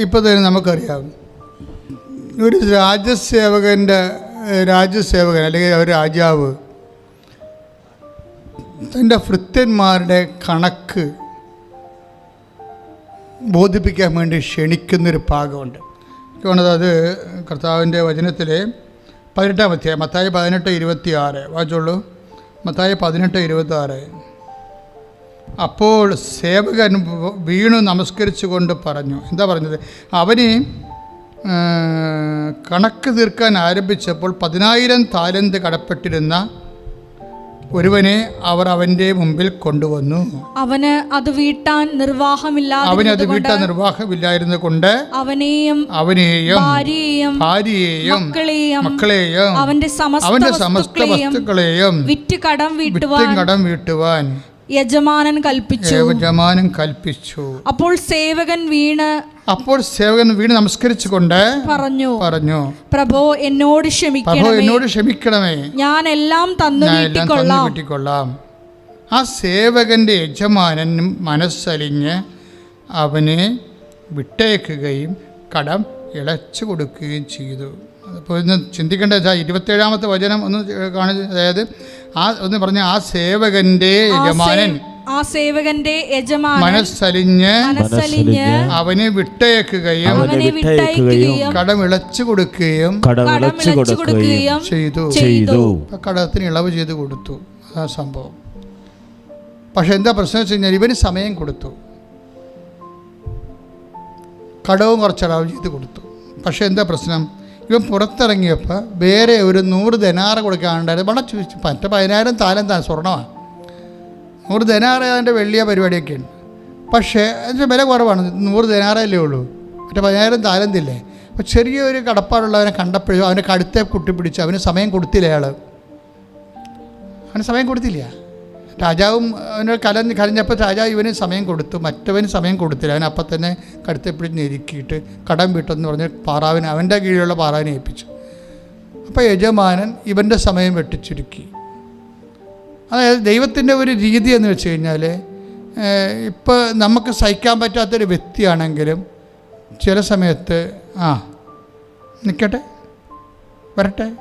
ഇപ്പോൾ തന്നെ നമുക്കറിയാം. ഒരു രാജ്യസേവകന്റെ രാജ്യസേവകൻ അല്ലെങ്കിൽ ഒരു രാജാവ് തന്റെ ഭൃത്യന്മാരുടെ കണക്ക് ബോധിപ്പിക്കാൻ വേണ്ടി ക്ഷണിക്കുന്നൊരു ഭാഗമുണ്ട് അതുകൊണ്ട് അത് കർത്താവിന്റെ വചനത്തിലെ പതിനെട്ടാം അധ്യായം മത്തായി പതിനെട്ട് ഇരുപത്തി ആറ് വായിച്ചോളൂ. മത്തായി പതിനെട്ട് ഇരുപത്തി ആറ് അപ്പോൾ സേവകൻ വീണു നമസ്കരിച്ചുകൊണ്ട് പറഞ്ഞു. എന്താ പറഞ്ഞത്? അവന് കണക്ക് തീർക്കാൻ ആരംഭിച്ചപ്പോൾ പതിനായിരം താലന്ത് കടപ്പെട്ടിരുന്ന ഒരുവനെ അവർ അവന്റെ മുമ്പിൽ കൊണ്ടുവന്നു. അവന് അത് വീട്ടാൻ നിർവാഹമില്ല അവന് അത് വീട്ടാൻ നിർവാഹമില്ലായിരുന്നത് കൊണ്ട് അവനെയും അവനെയും ഭാര്യയെയും ഭാര്യയെയും മക്കളെയും മക്കളെയും അവന്റെ സമസ്ത അവന്റെ സമസ്ത വസ്തുക്കളെയും വിറ്റ് കടം വീട്ടുവാൻ കടം വീട്ടുവാൻ യജമാനൻ കൽപ്പിച്ചു. യജമാനൻ കൽപ്പിച്ചു. അപ്പോൾ സേവകൻ വീണ് അപ്പോൾ സേവകൻ വീണ് നമസ്കരിച്ചുകൊണ്ട് പറഞ്ഞു പറഞ്ഞു പ്രഭോ എന്നോട് ക്ഷമിക്കണം ക്ഷമിക്കണമേ എന്നോട് ക്ഷമിക്കണമേ. ഞാൻ എല്ലാം തന്നു വീട്ടിക്കൊള്ളാം. വീട്ടിക്കൊള്ളാം. ആ സേവകന്റെ യജമാനൻ മനസ്സലിഞ്ഞ് അവനെ വിട്ടേക്കുകയും കടം ഇളച്ചു കൊടുക്കുകയും ചെയ്തു. അപ്പോൾ ഇന്ന് ചിന്തിക്കേണ്ട ഇരുപത്തേഴാമത്തെ വചനം ഒന്ന് കാണിച്ചു അതായത് ആ ഒന്ന് പറഞ്ഞ ആ സേവകന്റെ യജമാനൻ ആ സേവകന്റെ യജമാനൻ മനസ്സലിഞ്ഞ് മനസ്സലിഞ്ഞ് അവനെ വിട്ടയക്കുകയും അവനെ വിട്ടയക്കുകയും കടം ഇളച്ചു കൊടുക്കുകയും കടം കടമിളച്ചു ഇളച്ചു കൊടുക്കുകയും ചെയ്തു. ചെയ്തു. കടത്തിന് ഇളവ് ചെയ്ത് കൊടുത്തു. ആ സംഭവം. പക്ഷെ എന്താ പ്രശ്നം വെച്ച് കഴിഞ്ഞാൽ ഇവന് സമയം കൊടുത്തു. കടവും കുറച്ച് ഇളവ് ചെയ്ത് കൊടുത്തു. പക്ഷെ എന്താ പ്രശ്നം? ഇവൻ പുറത്തിറങ്ങിയപ്പോൾ വേറെ ഒരു നൂറ് ധനാറ് കൊടുക്കാണ്ടായിരുന്നു വളരെ ചോദിച്ചു മറ്റേ പതിനായിരം താലം താ സ്വർണമാണ് നൂറ് ധനാറ് അതിന്റെ വെള്ളിയ പരിപാടിയൊക്കെയാണ് പക്ഷേ അതിന്റെ വില കുറവാണ്. നൂറ് ധനാറല്ലേ ഉള്ളൂ. മറ്റേ പതിനായിരം താലം തില്ലേ? അപ്പോൾ ചെറിയൊരു കടപ്പാടുള്ളവനെ കണ്ടപ്പോഴും അവന്റെ കടുത്തെ കുട്ടിപ്പിടിച്ച് അവന് സമയം കൊടുത്തില്ല അയാൾ അവന് സമയം കൊടുത്തില്ല. രാജാവും അവന് കല കരഞ്ഞപ്പോൾ രാജാവ് ഇവന് സമയം കൊടുത്തു. മറ്റവന് സമയം കൊടുത്തില്ല. അവൻ അപ്പം തന്നെ കടുത്തപ്പിടിച്ച് ഞെരുക്കിയിട്ട് കടം വിട്ടെന്ന് പറഞ്ഞ് പാറാവിനെ അവന്റെ കീഴിലുള്ള പാറാവിനെ ഏൽപ്പിച്ചു. അപ്പോൾ യജമാനൻ ഇവന്റെ സമയം വെട്ടിച്ചുരുക്കി. അതായത് ദൈവത്തിന്റെ ഒരു രീതി എന്ന് വെച്ച് കഴിഞ്ഞാൽ ഇപ്പോൾ നമുക്ക് സഹിക്കാൻ പറ്റാത്തൊരു വ്യക്തിയാണെങ്കിലും ചില സമയത്ത് ആ നിൽക്കട്ടെ വരട്ടെ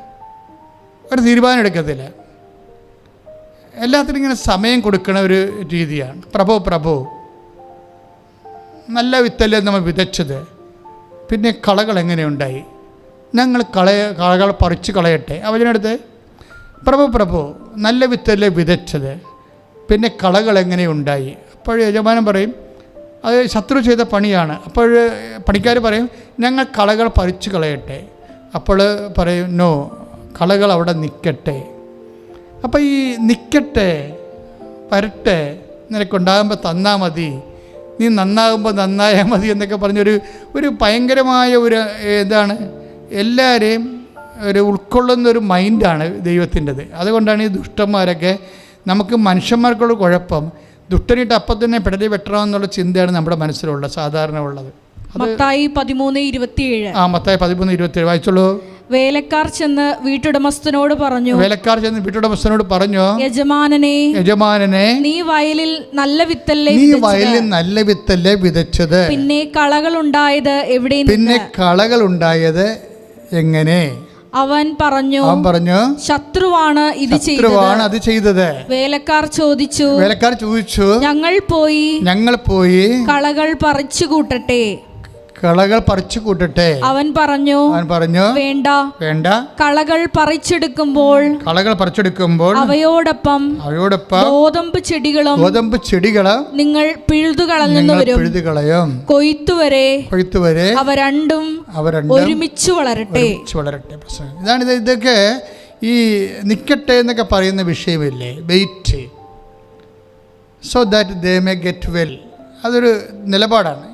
ഒരു തീരുമാനം എടുക്കത്തില്ല. എല്ലാത്തിനും ഇങ്ങനെ സമയം കൊടുക്കുന്ന ഒരു രീതിയാണ്. പ്രഭോ പ്രഭോ. നല്ല വിത്തല്ലേ നമ്മൾ വിതച്ചത്? പിന്നെ കളകൾ എങ്ങനെയുണ്ടായി? ഞങ്ങൾ കളയ കളകൾ പറിച്ചു കളയട്ടെ. അവനടുത്ത് പ്രഭു പ്രഭു നല്ല വിത്തല്ലേ വിതച്ചത്? പിന്നെ കളകൾ എങ്ങനെയുണ്ടായി? അപ്പോൾ യജമാനൻ പറയും അത് ശത്രു ചെയ്ത പണിയാണ്. അപ്പോൾ പണിക്കാർ പറയും ഞങ്ങൾ കളകൾ പറിച്ചു കളയട്ടെ. അപ്പോൾ പറയും നോ കളകൾ അവിടെ നിൽക്കട്ടെ. അപ്പോൾ ഈ നിൽക്കട്ടെ വരട്ടെ നിനക്കുണ്ടാകുമ്പോൾ തന്നാൽ മതി. നീ നന്നാകുമ്പോൾ നന്നായാൽ മതി എന്നൊക്കെ പറഞ്ഞൊരു ഒരു ഭയങ്കരമായ ഒരു ഇതാണ്. എല്ലാവരെയും ഒരു ഉൾക്കൊള്ളുന്ന ഒരു മൈൻഡാണ് ദൈവത്തിന്റെത്. അതുകൊണ്ടാണ് ഈ ദുഷ്ടന്മാരൊക്കെ നമുക്ക് മനുഷ്യന്മാർക്കുള്ള കുഴപ്പം ദുഷ്ടനിട്ട് അപ്പം തന്നെ പിടലി വെട്ടണമെന്നുള്ള ചിന്തയാണ് നമ്മുടെ മനസ്സിലുള്ളത് സാധാരണ ഉള്ളത്. മത്തായി പതിമൂന്ന് ഇരുപത്തിയേഴ്. ആ മത്തായി പതിമൂന്ന് ഇരുപത്തിയേഴ് വായിച്ചോളൂ. വേലക്കാർ ചെന്ന് വീട്ടുടമസ്ഥനോട് പറഞ്ഞു വേലക്കാർ ചെന്ന് വീട്ടുടമസ്ഥനോട് പറഞ്ഞു യജമാനനെ യജമാനനെ നീ വയലിൽ നല്ല വിത്തല്ലേ നീ വയലിൽ നല്ല വിത്തല്ലേ വിതച്ചത്? പിന്നെ കളകൾ ഉണ്ടായത് എവിടെ പിന്നെ കളകൾ ഉണ്ടായത് എങ്ങനെ? അവൻ പറഞ്ഞു അവൻ പറഞ്ഞു ശത്രുവാണ് ഇത് ശത്രുവാണ് അത് ചെയ്തത്. വേലക്കാർ ചോദിച്ചു വേലക്കാർ ചോദിച്ചു ഞങ്ങൾ പോയി ഞങ്ങൾ പോയി കളകൾ പറിച്ചു കൂട്ടട്ടെ. കളകൾ പറിച്ചു കൂട്ടട്ടെ. അവൻ പറഞ്ഞു അവൻ പറഞ്ഞു വേണ്ട. വേണ്ട. കളകൾ പറിച്ചെടുക്കുമ്പോൾ കളകൾ പറിച്ചെടുക്കുമ്പോൾ അവയോടൊപ്പം അവയോടൊപ്പം ഗോതമ്പ് ചെടികളും ഗോതമ്പ് ചെടികളും നിങ്ങൾ പിഴുതു നിങ്ങൾ വരും. പിഴുതു കളയും കൊയ്ത്തുവരെ കൊയ്ത്തുവരെ അവ രണ്ടും അവ രണ്ടും ഒരുമിച്ച് വളരട്ടെ. വളരട്ടെ ഇതാണ് ഇത് ഇതൊക്കെ ഈ നിൽക്കട്ടെ എന്നൊക്കെ പറയുന്ന വിഷയമില്ലേ? Wait. So that they may get well അതൊരു നിലപാടാണ്.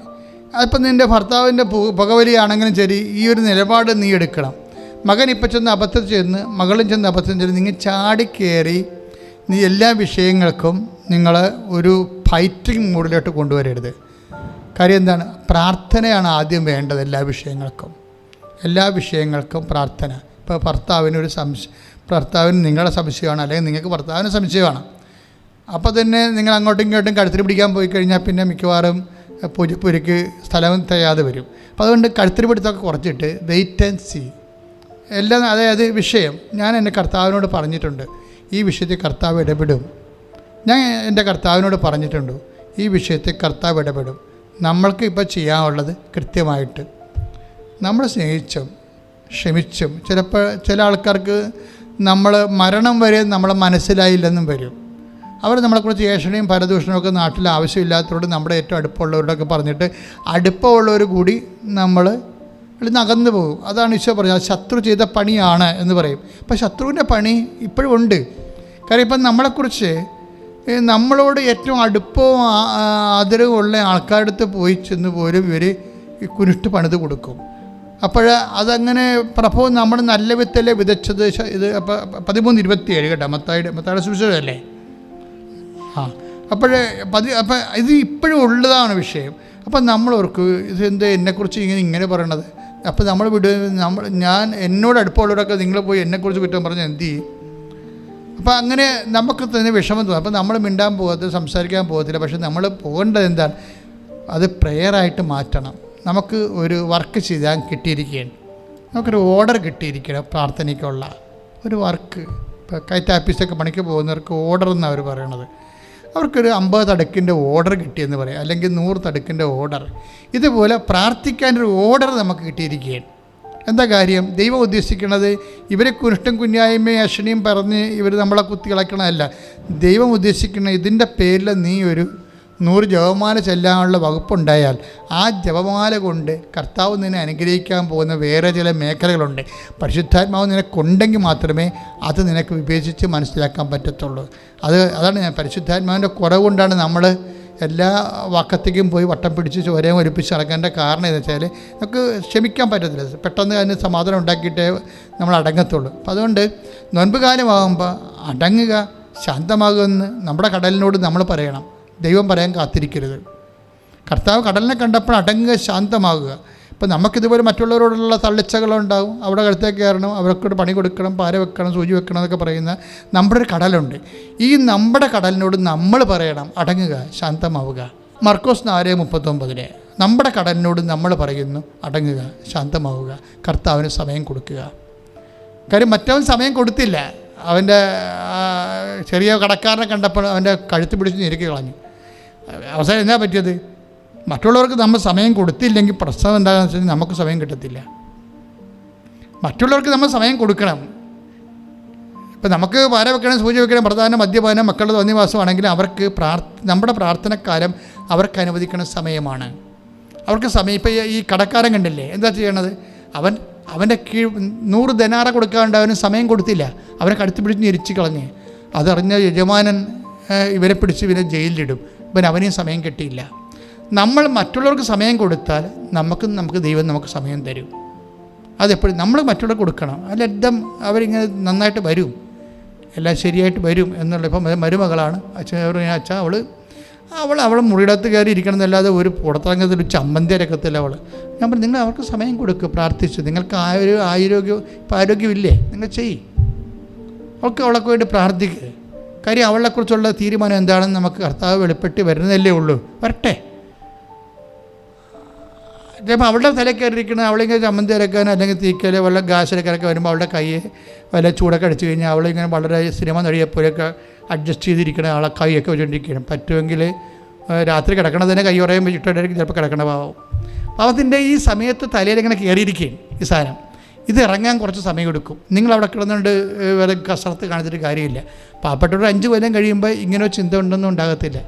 അതിപ്പോൾ നിന്റെ ഭർത്താവിന്റെ പുകവലിയാണെങ്കിലും ശരി ഈ ഒരു നിലപാട് നീ എടുക്കണം. മകൻ ഇപ്പം ചെന്ന് അബദ്ധം ചെന്ന് മകളും ചെന്ന് അബദ്ധം ചെന്ന് നിങ്ങൾ ചാടിക്കയറി നീ എല്ലാ വിഷയങ്ങൾക്കും നിങ്ങൾ ഒരു ഫൈറ്റിംഗ് മൂഡിലോട്ട് കൊണ്ടുവരരുത്. കാര്യം എന്താണ്? പ്രാർത്ഥനയാണ് ആദ്യം വേണ്ടത് എല്ലാ വിഷയങ്ങൾക്കും. എല്ലാ വിഷയങ്ങൾക്കും പ്രാർത്ഥന. ഇപ്പോൾ ഭർത്താവിനൊരു സംശയം ഭർത്താവിന് നിങ്ങളുടെ സംശയമാണ് അല്ലെങ്കിൽ നിങ്ങൾക്ക് ഭർത്താവിന് സംശയമാണ്. അപ്പോൾ തന്നെ നിങ്ങൾ അങ്ങോട്ടും ഇങ്ങോട്ടും കഴുത്തിൽ പിടിക്കാൻ പോയി കഴിഞ്ഞാൽ പിന്നെ മിക്കവാറും പൂജപ്പുരയ്ക്ക് സ്ഥലം തികയാതെ വരും. അപ്പോൾ അതുകൊണ്ട് കഴുത്തിൽ പിടുത്തമൊക്കെ കുറച്ചിട്ട് വെയിറ്റ് ആൻഡ് സീ എല്ലാം അതായത് വിഷയം. ഞാൻ എന്റെ കർത്താവിനോട് പറഞ്ഞിട്ടുണ്ട്. ഈ വിഷയത്തിൽ കർത്താവ് ഇടപെടും. ഞാൻ എന്റെ കർത്താവിനോട് പറഞ്ഞിട്ടുണ്ട്. ഈ വിഷയത്തിൽ കർത്താവ് ഇടപെടും. നമ്മൾക്ക് ഇപ്പോൾ ചെയ്യാനുള്ളത് കൃത്യമായിട്ട്. നമ്മൾ സ്നേഹിച്ചും ക്ഷമിച്ചും. ചിലപ്പോൾ ചില ആൾക്കാർക്ക് നമ്മൾ മരണം വരെ നമ്മളെ മനസ്സിലായില്ലെന്നും വരും. അവർ നമ്മളെക്കുറിച്ച് ഏഷണയും പരദൂഷണവും ഒക്കെ നാട്ടിൽ ആവശ്യമില്ലാത്തവരോട് നമ്മുടെ ഏറ്റവും അടുപ്പമുള്ളവരോടൊക്കെ പറഞ്ഞിട്ട് അടുപ്പമുള്ളവർ കൂടി നമ്മൾ ഇവിടുന്ന് അകന്നു പോകും. അതാണ് ഈശോ പറഞ്ഞത്. ശത്രു ചെയ്ത പണിയാണ് എന്ന് പറയും. അപ്പം ശത്രുവിന്റെ പണി ഇപ്പോഴും ഉണ്ട്. കാര്യം ഇപ്പം നമ്മളെക്കുറിച്ച് നമ്മളോട് ഏറ്റവും അടുപ്പവും ആദരവുമുള്ള ആൾക്കാരുടെ അടുത്ത് പോയി ചെന്ന് പോലും ഇവർ ഈ കുനിഷ്ട് പണിത് കൊടുക്കും. അപ്പോൾ അതങ്ങനെ പ്രഭവം നമ്മൾ നല്ല വിത്തല്ലേ വിതച്ചത്? ഇത് പതിമൂന്ന് ഇരുപത്തിയേഴ് കേട്ടോ. മത്തായി മത്തായുടെ സുവിശേഷമല്ലേ ആ. അപ്പോഴേ പതി അപ്പം ഇത് ഇപ്പോഴും ഉള്ളതാണ് വിഷയം. അപ്പം നമ്മൾ ഓർക്ക് ഇത് എന്ത് എന്നെക്കുറിച്ച് ഇങ്ങനെ ഇങ്ങനെ പറയണത്? അപ്പോൾ നമ്മൾ വിട നമ്മൾ ഞാൻ എന്നോട് അടുപ്പമുള്ളവരൊക്കെ നിങ്ങൾ പോയി എന്നെക്കുറിച്ച് കുറ്റം പറഞ്ഞ് എന്ത് ചെയ്യും? അപ്പോൾ അങ്ങനെ നമുക്ക് തന്നെ വിഷമം തോന്നും. അപ്പോൾ നമ്മൾ മിണ്ടാൻ പോകത്തില്ല സംസാരിക്കാൻ പോകത്തില്ല പക്ഷെ നമ്മൾ പോകേണ്ടത് എന്താണ്? അത് പ്രെയറായിട്ട് മാറ്റണം. നമുക്ക് ഒരു വർക്ക് ചെയ്താൽ കിട്ടിയിരിക്കുകയാണ്. നമുക്കൊരു ഓർഡർ കിട്ടിയിരിക്കണം പ്രാർത്ഥനയ്ക്കുള്ള. ഒരു വർക്ക് ഇപ്പോൾ കൈറ്റ് ആപ്പീസൊക്കെ പണിക്ക് പോകുന്നവർക്ക് ഓർഡർ എന്നാണ് അവർ പറയണത്. അവർക്കൊരു അമ്പത് തടുക്കിന്റെ ഓർഡർ കിട്ടിയെന്ന് പറയാം അല്ലെങ്കിൽ നൂറ് തടുക്കിന്റെ ഓർഡർ. ഇതുപോലെ പ്രാർത്ഥിക്കാനൊരു ഓർഡർ നമുക്ക് കിട്ടിയിരിക്കുകയാണ്. എന്താ കാര്യം? ദൈവം ഉദ്ദേശിക്കുന്നത് ഇവരെ കുരുഷ്ടം കുഞ്ഞായ്മയും അശ്വനിയും പറഞ്ഞ് ഇവർ നമ്മളെ കുത്തി കളയ്ക്കണമല്ല ദൈവം ഉദ്ദേശിക്കുന്ന ഇതിന്റെ പേരിൽ നീ ഒരു നൂറ് ജപമാല ചെല്ലാനുള്ള വകുപ്പുണ്ടായാൽ ആ ജപമാല കൊണ്ട് കർത്താവ് നിന്നെ അനുഗ്രഹിക്കാൻ പോകുന്ന വേറെ ചില മേഖലകളുണ്ട്. പരിശുദ്ധാത്മാവ് നിനക്കുണ്ടെങ്കിൽ മാത്രമേ അത് നിനക്ക് വിവേചിച്ച് മനസ്സിലാക്കാൻ പറ്റത്തുള്ളൂ. അത് അതാണ് ഞാൻ പരിശുദ്ധാത്മാവിന്റെ കുറവുകൊണ്ടാണ് നമ്മൾ എല്ലാ വക്കത്തേക്കും പോയി വട്ടം പിടിച്ച് ചോരയും ഒലിപ്പിച്ച് നടക്കേണ്ട കാരണം എന്ന് വെച്ചാൽ നമുക്ക് ക്ഷമിക്കാൻ പറ്റത്തില്ല. പെട്ടെന്ന് അതിന് സമാധാനം ഉണ്ടാക്കിയിട്ടേ നമ്മൾ അടങ്ങത്തുള്ളൂ. അപ്പം അതുകൊണ്ട് നൊൻപ് കാലമാകുമ്പോൾ അടങ്ങുക ശാന്തമാകുമെന്ന് നമ്മുടെ കടലിനോട് നമ്മൾ പറയണം. ദൈവം പറയാൻ കാത്തിരിക്കരുത്. കർത്താവ് കടലിനെ കണ്ടപ്പോൾ അടങ്ങുക ശാന്തമാകുക. ഇപ്പം നമുക്കിതുപോലെ മറ്റുള്ളവരോടുള്ള തള്ളിച്ചകളുണ്ടാവും. അവിടെ കഴുത്തേക്ക് കയറണം അവർക്കൊരു പണി കൊടുക്കണം പാര വെക്കണം സൂചി വെക്കണം എന്നൊക്കെ പറയുന്ന നമ്മുടെ ഒരു കടലുണ്ട്. ഈ നമ്മുടെ കടലിനോട് നമ്മൾ പറയണം അടങ്ങുക ശാന്തമാവുക. മർക്കോസ് നാല് മുപ്പത്തൊമ്പതിന് നമ്മുടെ കടലിനോട് നമ്മൾ പറയുന്നു അടങ്ങുക ശാന്തമാവുക കർത്താവിന് സമയം കൊടുക്കുക. കാര്യം മറ്റവൻ സമയം കൊടുത്തില്ല. അവന്റെ ചെറിയ കടക്കാരനെ കണ്ടപ്പോൾ അവന്റെ കഴുത്ത് പിടിച്ച് ഞെരുക്കി കളഞ്ഞു. അവസാനം എന്നാ പറ്റിയത്? മറ്റുള്ളവർക്ക് നമ്മൾ സമയം കൊടുത്തില്ലെങ്കിൽ പ്രശ്നം എന്താണെന്ന് വെച്ചാൽ നമുക്ക് സമയം കിട്ടത്തില്ല. മറ്റുള്ളവർക്ക് നമ്മൾ സമയം കൊടുക്കണം. ഇപ്പം നമുക്ക് വാര വെക്കണം സൂചി വെക്കണം പ്രധാന മദ്യപാനം മക്കളുടെ തോന്നിവാസമാണെങ്കിൽ അവർക്ക് പ്രാർത്ഥ നമ്മുടെ പ്രാർത്ഥനക്കാലം അവർക്ക് അനുവദിക്കുന്ന സമയമാണ്. അവർക്ക് സമയം ഇപ്പം ഈ കടക്കാരൻ കണ്ടില്ലേ? എന്താ ചെയ്യണത്? അവൻ അവന്റെ കീഴ് നൂറ് ധനാറ കൊടുക്കാണ്ട് അവന് സമയം കൊടുത്തില്ല. അവനെ കടുത്തു പിടിച്ച് ഞെരിച്ച് കളഞ്ഞ്. അതറിഞ്ഞ യജമാനൻ ഇവരെ പിടിച്ച് ഇവനെ ജയിലിലിടും. ഇവൻ അവനെയും സമയം കിട്ടിയില്ല. നമ്മൾ മറ്റുള്ളവർക്ക് സമയം കൊടുത്താൽ നമുക്ക് നമുക്ക് ദൈവം നമുക്ക് സമയം തരും. അതെപ്പോഴും നമ്മൾ മറ്റുള്ളവർക്ക് കൊടുക്കണം. അല്ലെല്ലാം അവരിങ്ങനെ നന്നായിട്ട് വരും. എല്ലാം ശരിയായിട്ട് വരും എന്നുള്ള ഇപ്പം മരുമകളാണ്. അച്ഛൻ പറഞ്ഞു അച്ഛൻ അവൾ അവൾ അവൾ മുറിയിടത്ത് കയറി ഇരിക്കണം എന്നല്ലാതെ ഒരു പുറത്തിറങ്ങത്തിൽ ഒരു ചമ്മന്തി അരക്കത്തില്ല അവൾ ഞാൻ പറഞ്ഞു നിങ്ങൾ അവർക്ക് സമയം കൊടുക്കുക പ്രാർത്ഥിച്ച്. നിങ്ങൾക്ക് ആ ഒരു ആരോഗ്യം ഇപ്പം ആരോഗ്യമില്ലേ? നിങ്ങൾ ചെയ്യ്. ഒക്കെ അവളൊക്കെ വേണ്ടി പ്രാർത്ഥിക്കുക കാര്യം അവളെക്കുറിച്ചുള്ള തീരുമാനം എന്താണെന്ന് നമുക്ക് കർത്താവ് വെളിപ്പെട്ട് വരുന്നതല്ലേ ഉള്ളൂ. വരട്ടെ. ചിലപ്പോൾ അവളുടെ തലയിൽ കയറിയിരിക്കുന്ന അവളിങ്ങനെ ചമ്മന്തി അരക്കാനോ അല്ലെങ്കിൽ തീക്കലോ വല്ല ഗാശരക്കാരൊക്കെ വരുമ്പോൾ അവളുടെ കൈ വല്ല ചൂടൊക്കെ അടിച്ചു കഴിഞ്ഞാൽ അവളിങ്ങനെ വളരെ സിനിമ നടിയെപ്പോലെയൊക്കെ അഡ്ജസ്റ്റ് ചെയ്തിരിക്കുന്ന ആളെ കൈയൊക്കെ വെച്ചുകൊണ്ടിരിക്കണം പറ്റുമെങ്കിൽ രാത്രി കിടക്കണം തന്നെ കൈ കുറയും വെച്ചിട്ടായിരിക്കും ചിലപ്പോൾ കിടക്കണ പാവം. പാവത്തിന്റെ ഈ സമയത്ത് തലയിലിങ്ങനെ കയറിയിരിക്കുകയും ഈ സാധനം. ഇത് ഇറങ്ങാൻ കുറച്ച് സമയം എടുക്കും. നിങ്ങൾ അവിടെ കിടന്നുകൊണ്ട് വേറെ കസരത്ത് കാണിച്ചിട്ട് കാര്യമില്ല. പാവപ്പെട്ടവർ അഞ്ച് കൊല്ലം കഴിയുമ്പോൾ ഇങ്ങനെ ചിന്ത ഉണ്ടെന്നും ഉണ്ടാകത്തില്ല.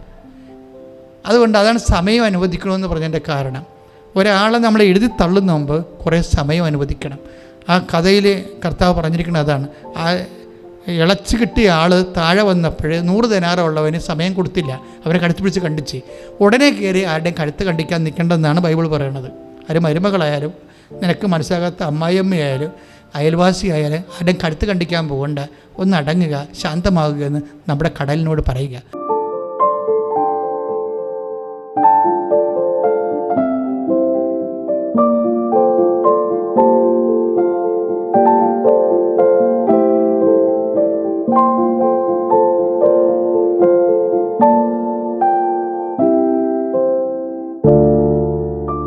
അതുകൊണ്ട് അതാണ് സമയം അനുവദിക്കണമെന്ന് പറഞ്ഞതിന്റെ കാരണം. ഒരാളെ നമ്മൾ എഴുതി തള്ളുന്ന മുമ്പ് കുറേ സമയം അനുവദിക്കണം. ആ കഥയിൽ കർത്താവ് പറഞ്ഞിരിക്കുന്നത് അതാണ്. ആ ഇളച്ചു കിട്ടിയ ആൾ താഴെ വന്നപ്പോൾ നൂറ് ദിനാറുള്ളവന് സമയം കൊടുത്തില്ല. അവരെ കഴുത്ത് പിടിച്ച് കണ്ടിച്ച്. ഉടനെ കയറി ആരുടെയും കഴുത്ത് കണ്ടിക്കാൻ നിൽക്കേണ്ടതെന്നാണ് ബൈബിൾ പറയുന്നത്. ആരും മരുമകളായാലും നിനക്ക് മനസ്സിലാകാത്ത അമ്മായിയമ്മയായാലും അയൽവാസിയായാലും ആരുടെയും കടുത്ത് കണ്ടിക്കാൻ പോകണ്ട. ഒന്ന് അടങ്ങുക ശാന്തമാകുക എന്ന് നമ്മുടെ കടലിനോട് പറയുക.